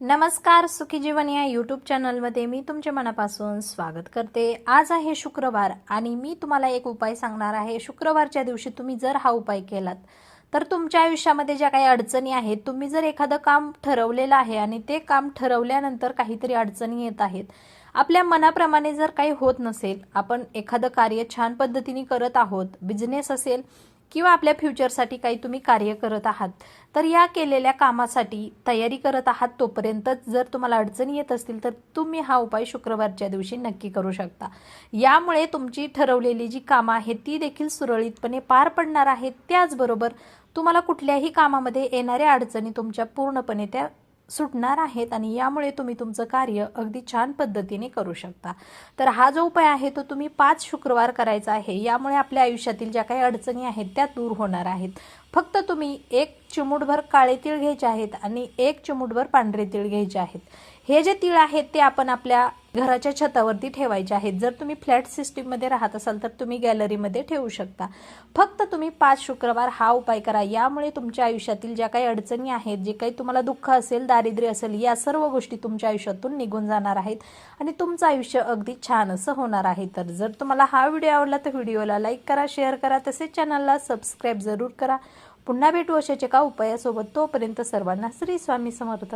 नमस्कार सुखी जीवन या यूट्यूब चॅनलमध्ये मी तुमच्या मनापासून स्वागत करते. आज आहे शुक्रवार आणि मी तुम्हाला एक उपाय सांगणार आहे. शुक्रवारच्या दिवशी तुम्ही जर हा उपाय केलात तर तुमच्या आयुष्यामध्ये ज्या काही अडचणी आहेत तुम्ही जर एखादं काम ठरवलेलं आहे आणि ते काम ठरवल्यानंतर काहीतरी अडचणी येत आहेत आपल्या मनाप्रमाणे जर काही होत नसेल आपण एखादं कार्य छान पद्धतीने करत आहोत बिझनेस असेल किंवा आपल्या फ्युचरसाठी काही तुम्ही कार्य करत आहात तर या केलेल्या कामासाठी तयारी करत आहात तोपर्यंतच जर तुम्हाला अडचणी येत असतील तर तुम्ही हा उपाय शुक्रवारच्या दिवशी नक्की करू शकता. यामुळे तुमची ठरवलेली जी कामं आहेत ती देखील सुरळीतपणे पार पडणार आहेत. त्याचबरोबर तुम्हाला कुठल्याही कामामध्ये येणाऱ्या अडचणी तुमच्या पूर्णपणे त्या सुटणार आहेत आणि यामुळे तुम्ही तुमचं कार्य अगदी छान पद्धतीने करू शकता. तर हा जो उपाय आहे तो तुम्ही पाच शुक्रवार करायचा आहे. यामुळे आपल्या आयुष्यातील ज्या काही अडचणी आहेत त्या दूर होणार आहेत. फक्त तुम्ही एक चिमूटभर काळे तीळ घ्यायचे आहेत आणि एक चिमूटभर पांढरे तीळ घ्यायचे आहेत. हे जे तीळ आहेत ते आपण आपल्या घराच्या छतावरती ठेवायचे आहेत. जर तुम्ही फ्लॅट सिस्टीममध्ये राहत असाल तर तुम्ही गॅलरीमध्ये ठेवू शकता. फक्त तुम्ही पाच शुक्रवार हा उपाय करा. यामुळे तुमच्या आयुष्यातील ज्या काही अडचणी आहेत जे काही तुम्हाला दुःख असेल दारिद्र्य असेल या सर्व गोष्टी तुमच्या आयुष्यातून निघून जाणार आहेत आणि तुमचं आयुष्य अगदी छान असं होणार आहे. तर जर तुम्हाला हा व्हिडिओ आवडला तर व्हिडिओला लाईक करा शेअर करा तसेच चॅनलला सबस्क्राईब जरूर करा. पुन्हा भेटू अशाच एका उपायासोबत तोपर्यंत सर्वांना श्री स्वामी समर्थ.